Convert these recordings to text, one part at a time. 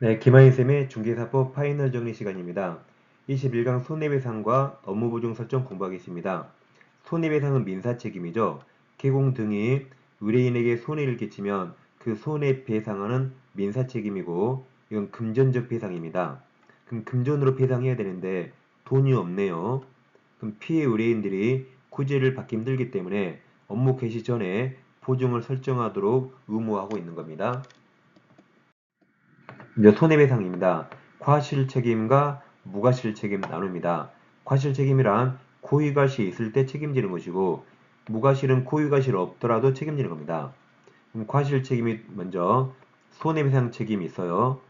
네, 김하인 쌤의 중개사법 파이널 정리 시간입니다. 21강 손해배상과 업무보증 설정 공부하겠습니다. 손해배상은 민사 책임이죠. 개공 등이 의뢰인에게 손해를 끼치면 그 손해배상하는 민사 책임이고 이건 금전적 배상입니다. 그럼 금전으로 배상해야 되는데 돈이 없네요. 그럼 피해 의뢰인들이 구제를 받기 힘들기 때문에 업무 개시 전에 보증을 설정하도록 의무하고 있는 겁니다. 이제 손해배상입니다. 과실책임과 무과실책임 나눕니다. 과실책임이란 고의과실이 있을 때 책임지는 것이고 무과실은 고의과실 없더라도 책임지는 겁니다. 그럼 과실책임이 먼저 손해배상 책임이 있어요.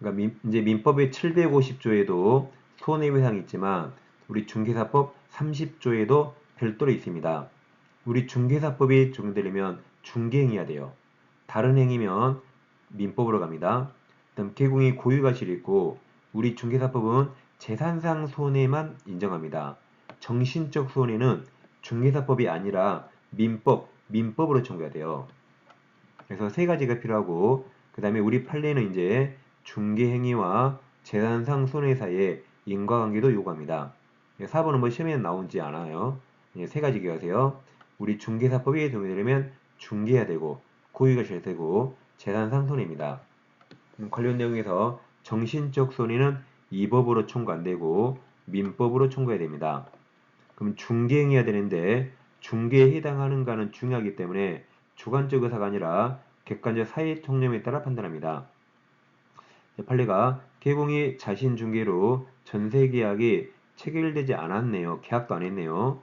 그러니까 민, 이제 민법의 750조에도 손해배상이 있지만 우리 중개사법 30조에도 별도로 있습니다. 우리 중개사법이 적용되려면 중개행위가 돼요. 다른 행위면 민법으로 갑니다. 다음 개공이 고유가실이 있고 우리 중개사법은 재산상 손해만 인정합니다. 정신적 손해는 중개사법이 아니라 민법, 민법으로 청구해야 돼요. 그래서 세 가지가 필요하고 그 다음에 우리 판례는 이제 중개행위와 재산상 손해 사이에 인과관계도 요구합니다. 4번은 뭐 시험에 나오지 않아요. 세 가지 기억하세요. 우리 중개사법이 적용되려면 중개해야 되고 고유가셔야 되고 재산상 손해입니다. 관련 내용에서 정신적 손해는 이 법으로 청구 안 되고 민법으로 청구해야 됩니다. 그럼 중개행해야 되는데 중개에 해당하는가는 중요하기 때문에 주관적 의사가 아니라 객관적 사회 통념에 따라 판단합니다. 판례가 개공이 자신 중개로 전세 계약이 체결되지 않았네요. 계약도 안 했네요.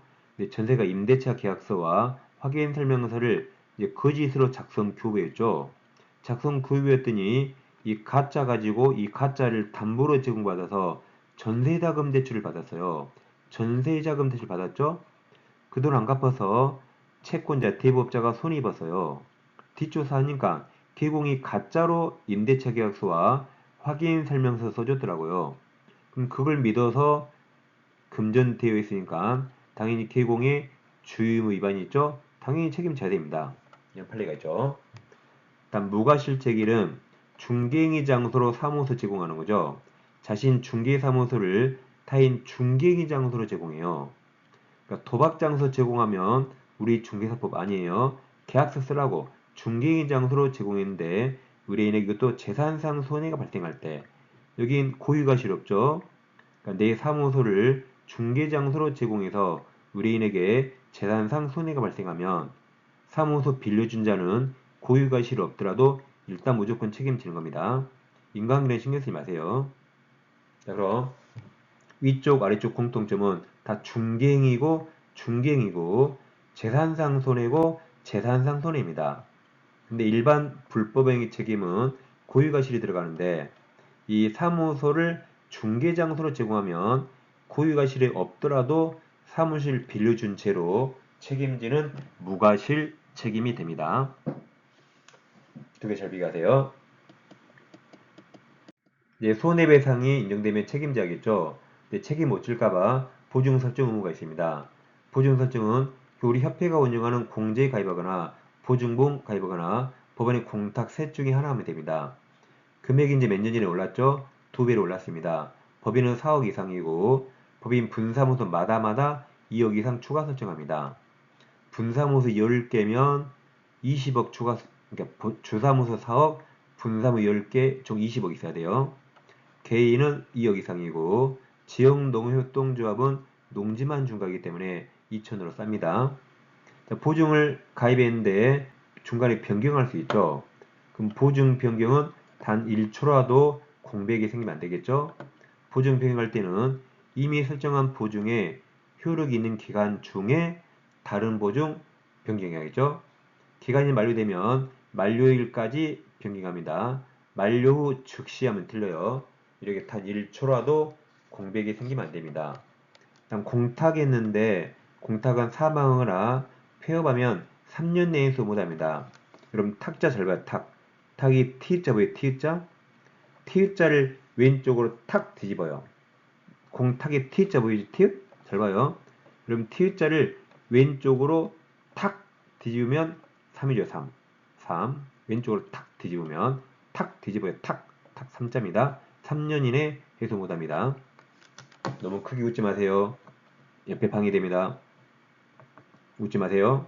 전세가 임대차 계약서와 확인 설명서를 거짓으로 작성 교부했죠. 작성 교부했더니 이 가짜 가지고 이 가짜를 담보로 제공받아서 전세자금 대출을 받았어요. 전세자금 대출 받았죠? 그 돈 안 갚아서 채권자 대부업자가 손해 입었어요. 뒷조사하니까 개공이 가짜로 임대차 계약서와 확인 설명서 써줬더라고요. 그럼 그걸 믿어서 금전되어 있으니까 당연히 개공의 주의무 위반이 있죠? 당연히 책임져야 됩니다. 이런 판례가 있죠. 다음 무과실책일은 중개행위 장소로 사무소 제공하는 거죠. 자신 중개 사무소를 타인 중개행위 장소로 제공해요. 그러니까 도박 장소 제공하면 우리 중개사법 아니에요. 계약서 쓰라고 중개행위 장소로 제공했는데 의뢰인에게 이것도 재산상 손해가 발생할 때 여긴 고유가실 없죠. 그러니까 내 사무소를 중개 장소로 제공해서 의뢰인에게 재산상 손해가 발생하면 사무소 빌려준 자는 고유가실 없더라도 일단 무조건 책임지는 겁니다. 인간관계 신경 쓰지 마세요. 자, 그럼 위쪽 아래쪽 공통점은 다 중개행이고 중개행이고 재산상 손해고 재산상 손해입니다. 근데 일반 불법행위 책임은 고유가실이 들어가는데 이 사무소를 중개장소로 제공하면 고유가실이 없더라도 사무실 빌려준 채로 책임지는 무가실 책임이 됩니다. 두 개 잘 비교하세요. 이제 손해배상이 인정되면 책임져야겠죠. 책임 못 질까봐 보증 설정 의무가 있습니다. 보증 설정은 우리 협회가 운영하는 공제에 가입하거나 보증봉 가입하거나 법원의 공탁 셋 중에 하나 하면 됩니다. 금액이 이제 몇 년 전에 올랐죠? 두 배로 올랐습니다. 법인은 4억 이상이고 법인 분사무소 마다마다 2억 이상 추가 설정합니다. 분사무소 10개면 20억 추가 그러니까 주사무소 4억, 분사무 10개, 총 20억 있어야 돼요. 개인은 2억 이상이고 지역 농협동조합은 농지만 중과이기 때문에 2천으로 쌉니다. 보증을 가입했는데 중간에 변경할 수 있죠. 그럼 보증 변경은 단 1초라도 공백이 생기면 안 되겠죠. 보증 변경할 때는 이미 설정한 보증에 효력이 있는 기간 중에 다른 보증 변경해야겠죠. 기간이 만료되면 만료일까지 변경합니다. 만료 후 즉시 하면 틀려요. 이렇게 단 1초라도 공백이 생기면 안 됩니다. 다음 공탁했는데 공탁은 사망하거나 폐업하면 3년 내에 소모합니다. 여러분 탁자 잘 봐요. 탁. 탁이 T자 보여요? T자? T자를 왼쪽으로 탁 뒤집어요. 공탁의 T자 보이지? T? 잘 봐요. 그럼 T자를 왼쪽으로 탁 뒤집으면 3이죠, 3. 3. 왼쪽으로 탁 뒤집으면 탁 뒤집어요. 탁. 탁 3자입니다. 3년 이내 해소 못합니다. 너무 크게 웃지 마세요. 옆에 방해됩니다. 웃지 마세요.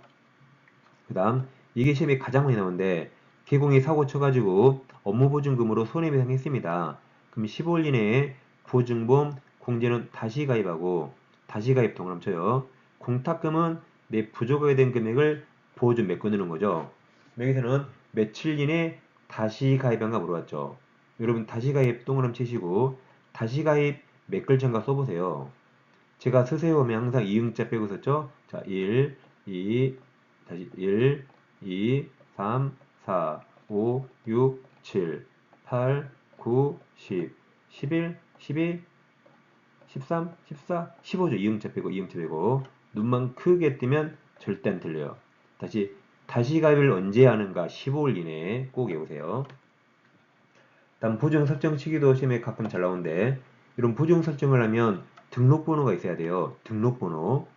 그 다음 이게 시험에 가장 많이 나오는데 개공이 사고 쳐가지고 업무보증금으로 손해배상했습니다. 그럼 15일 이내에 보증보험 공제는 다시 가입하고 다시 가입 동그라미 쳐요. 공탁금은 내 부족하게 된 금액을 보증 메꿔주는 거죠. 여기서는 며칠 이내 다시 가입한가 물어봤죠. 여러분 다시 가입 동그라미 치시고 다시 가입 몇 글자인가 써보세요. 제가 쓰세요 하면 항상 이응자 빼고 썼죠. 자, 1, 2, 다시 1, 2, 3, 4, 5, 6, 7, 8, 9, 10, 11, 12, 13, 14, 15죠. 이응자 빼고 이응자 빼고 눈만 크게 뜨면 절대 안 틀려요. 다시 다시 가입을 언제 하는가 15일 이내에 꼭 외우세요. 다음 보증 설정 시기도 시험에 가끔 잘 나오는데 이런 보증 설정을 하면 등록번호가 있어야 돼요. 등록번호.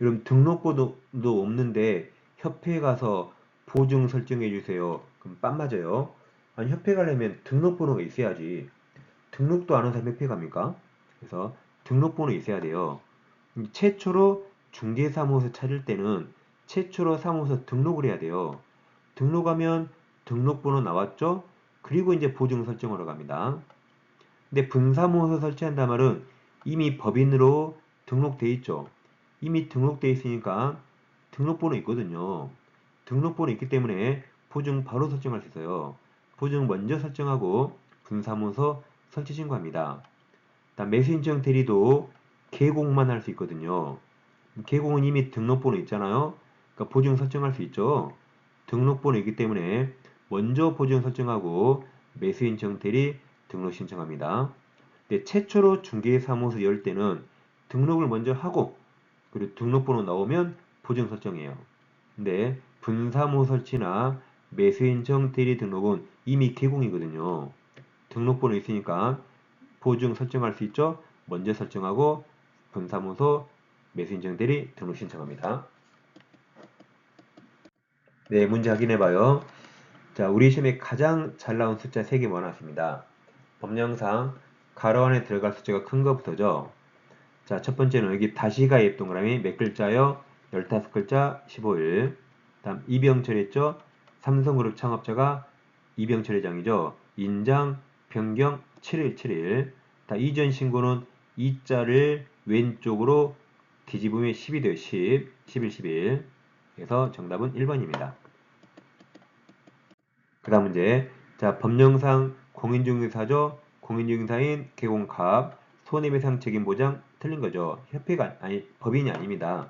이런 등록번호도 없는데 협회에 가서 보증 설정해 주세요. 그럼 빤 맞아요. 아니 협회 가려면 등록번호가 있어야지. 등록도 안 한 사람 협회 갑니까? 그래서 등록번호 있어야 돼요. 최초로 중개사무소 찾을 때는 최초로 사무소 등록을 해야 돼요. 등록하면 등록번호 나왔죠? 그리고 이제 보증 설정으로 갑니다. 근데 분사무소 설치한다 말은 이미 법인으로 등록돼 있죠. 이미 등록돼 있으니까 등록번호 있거든요. 등록번호 있기 때문에 보증 바로 설정할 수 있어요. 보증 먼저 설정하고 분사무소 설치 신고합니다. 매수인증 대리도 개공만 할 수 있거든요. 개공은 이미 등록번호 있잖아요. 그러니까 보증 설정할 수 있죠. 등록번호 있기 때문에 먼저 보증 설정하고 매수인증 대리 등록 신청합니다. 근데 최초로 중개사무소 열 때는 등록을 먼저 하고 그리고 등록번호 나오면 보증 설정해요. 근데 분사무 설치나 매수인증 대리 등록은 이미 개공이거든요. 등록번호 있으니까 보증 설정할 수 있죠. 먼저 설정하고 분사무소 매수인증 대리 등록 신청합니다. 네, 문제 확인해봐요. 자, 우리 시험에 가장 잘 나온 숫자 3개 모아놨습니다. 법령상 가로 안에 들어갈 숫자가 큰 것부터죠. 자, 첫 번째는 여기 다시 가입 동그라미 몇 글자요? 15글자 15일. 다음 이병철 했죠? 삼성그룹 창업자가 이병철 회장이죠. 인장 변경 7일 7일. 다 이전 신고는 이자를 왼쪽으로 뒤집으면 10이 돼요. 10, 11, 11. 그래서 정답은 1번입니다. 그 다음 문제. 자, 법령상 공인중개사죠. 공인중개사인 개공값, 손해배상 책임 보장 틀린 거죠. 협회가 아니 법인이 아닙니다.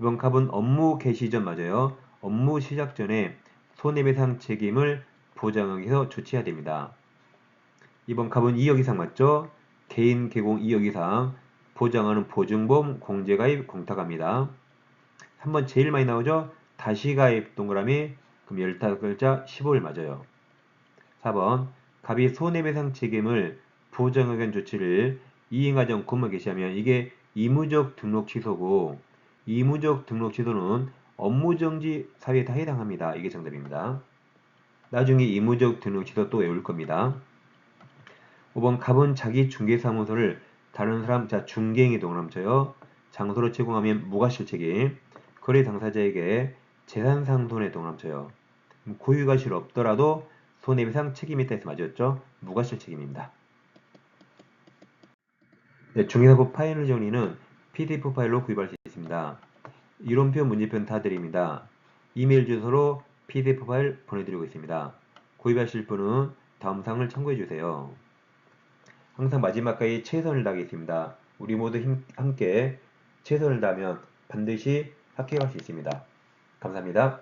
이번 값은 업무 개시 전 맞아요. 업무 시작 전에 손해배상 책임을 보장하기 위해서 조치해야 됩니다. 이번 값은 2억 이상 맞죠? 개인 개공 2억 이상 보장하는 보증보험 공제가입 공탁합니다. 한번 제일 많이 나오죠? 다시 가입 동그라미 그럼 15글자 15일 맞아요. 4번 갑이 손해배상 책임을 위한 조치를 이행하지 않고만 게시하면 이게 이무적 등록 취소고 이무적 등록 취소는 업무정지 사유에 다 해당합니다. 이게 정답입니다. 나중에 이무적 등록 취소 또 외울 겁니다. 5번 갑은 자기 중개사무소를 다른 사람 자 중개행위 동그라쳐요 장소로 제공하면 무과실 책임 거래 당사자에게 재산상 손해 동그라쳐요 고유가실 없더라도 손해배상 책임이 있다 해서 맞았죠? 무과실 책임입니다. 네, 중개사법 파일 정리는 PDF 파일로 구입할 수 있습니다. 이론표, 문제편 다 드립니다. 이메일 주소로 PDF 파일 보내드리고 있습니다. 구입하실 분은 다음 상을 참고해 주세요. 항상 마지막까지 최선을 다하겠습니다. 우리 모두 힘, 함께 최선을 다하면 반드시 합격할 수 있습니다. 감사합니다.